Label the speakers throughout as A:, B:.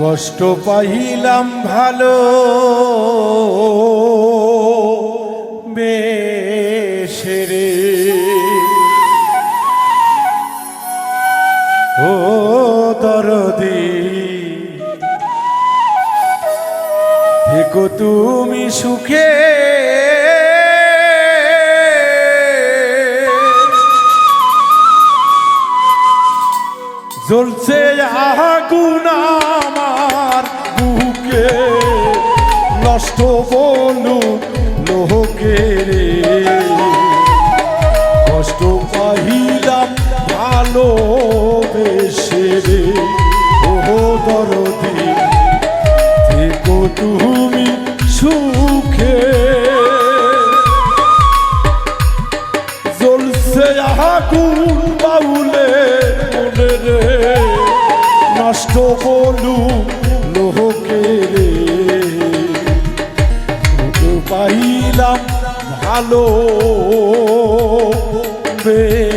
A: কষ্ট পাইলাম ভালো। বেশেরে ও দরদি থেকো তুমি সুখে। জ্বলছে আগুন আমার বুকে। নষ্ট বলু লোকে রে কষ্ট পাহিলাম ভালো বেশে রে ও দরদি, থেকো তুমি সুখে। জ্বলছে আগুন নষ্ট বলু লোহকে রে। পাইলাম ভালো বেশি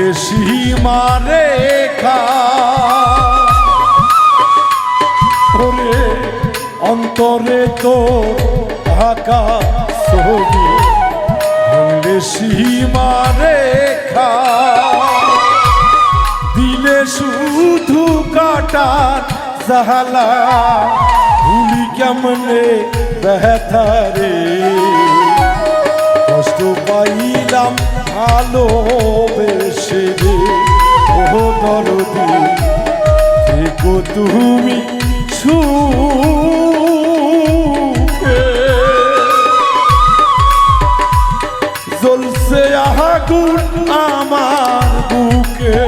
A: ভাঙলে সীমা রেখা। ওরে অন্তরে তোর আকাশ ছবি, ভাঙলে সীমা রেখা। দিলে শুধু কাটার জাহালা ভুলি কেমনে বেহতারে কষ্ট পাইলাম ভালো বেশে রে ও দরদি দেখো তুমি জ্বলছে আগুন আমার বুকে।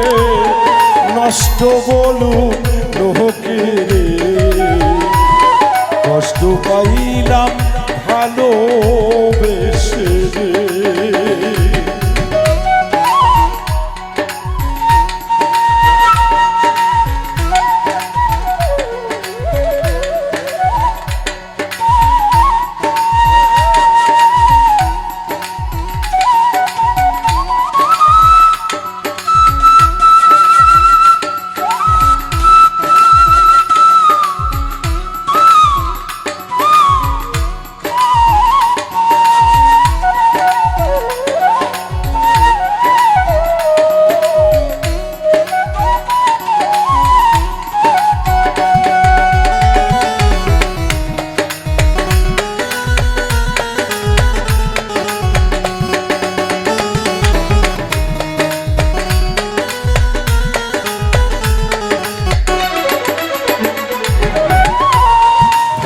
A: নষ্ট বলু লোকে কষ্ট পাইলাম ভালো বেশে রে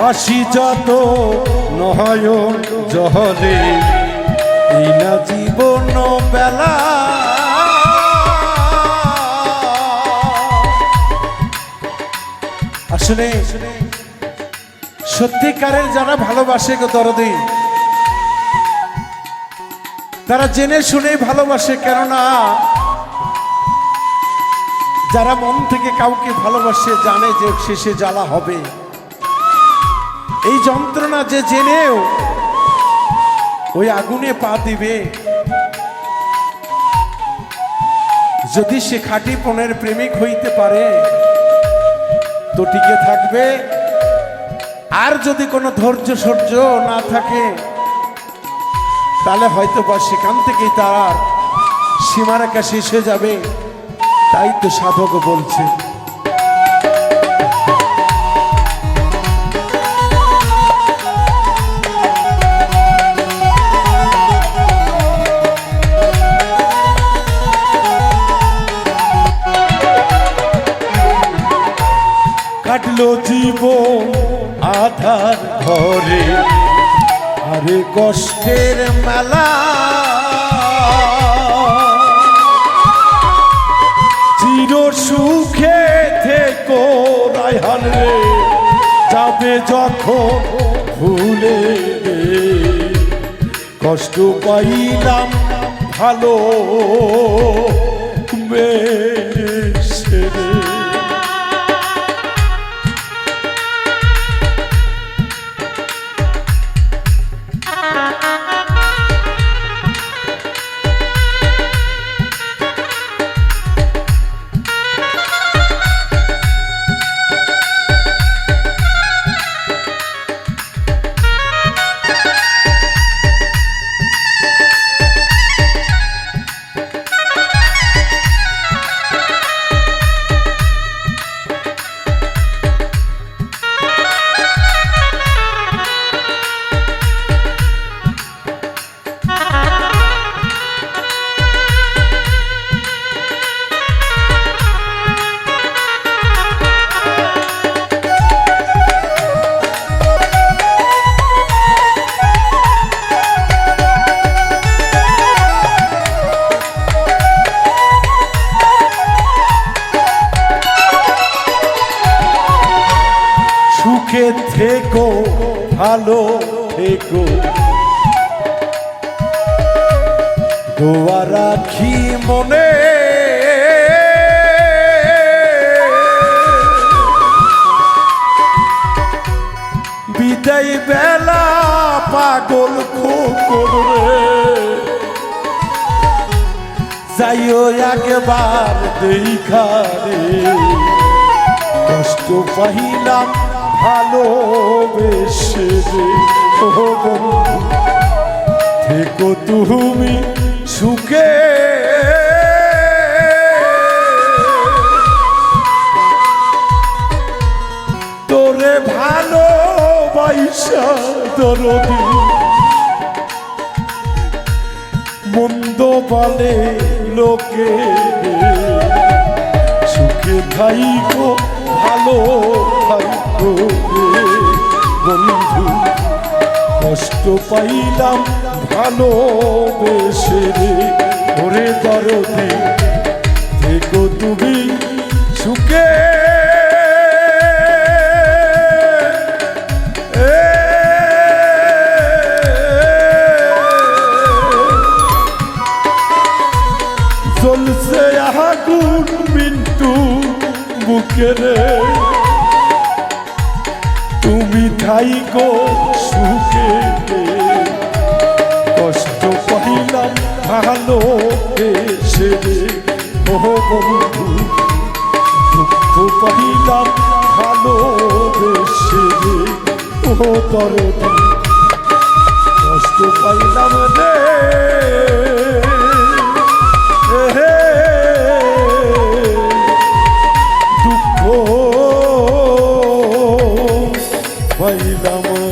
A: হাসি যত নয়ন জহরে এই না জীবন বেলা। আসলে সত্যিকারের যারা ভালোবাসে গো দরদি, তারা জেনে শুনে ভালোবাসে, কেননা যারা মন থেকে কাউকে ভালোবাসে, জানে যে শেষে জ্বালা হবে। এই যন্ত্রণা যে জেনেও ওই আগুনে পা দিবে। যদি সে খাঁটি পনেরো প্রেমিক হইতে পারে, তো টিকে থাকবে। আর যদি কোনো ধৈর্য সহ্য না থাকে, তাহলে হয়তো বা সেখান থেকেই তার সীমারেখা শেষ হয়ে যাবে। তাই তো সাধক বলছে। কাটলো জীবন আধার ঘরে। আরে কষ্টের মেলা। চির সুখে থেকো রায়হান রে, যাবে যখন ভুলে কষ্ট পাইলাম ভালো বেশে থেকো, ভালো থেকো। দোয়া রাখি মনে। বিদায় বেলা পাগল খোকরে যাইও একবার দেখারে কষ্ট পাইলাম ভালোবেসে রে থেকো তুমি সুখে। তোরে ভালো বাইসা দরদি। মন্দ বলে লোকে সুখে থাইকো ভালো বন্ধু, কষ্ট পাইলাম ভালো বেশে রে। ওরে দরদি তুমি সুখে। চলছে আগুন মিন্টু বুকে রে। তুমি থাইকো সুখে কষ্ট পাইলাম ভালো এসে বন্ধু, দুঃখ পাইলাম ভালো বেশে ও তরদি কষ্ট পাইলাম রে দুঃখ পাইলাম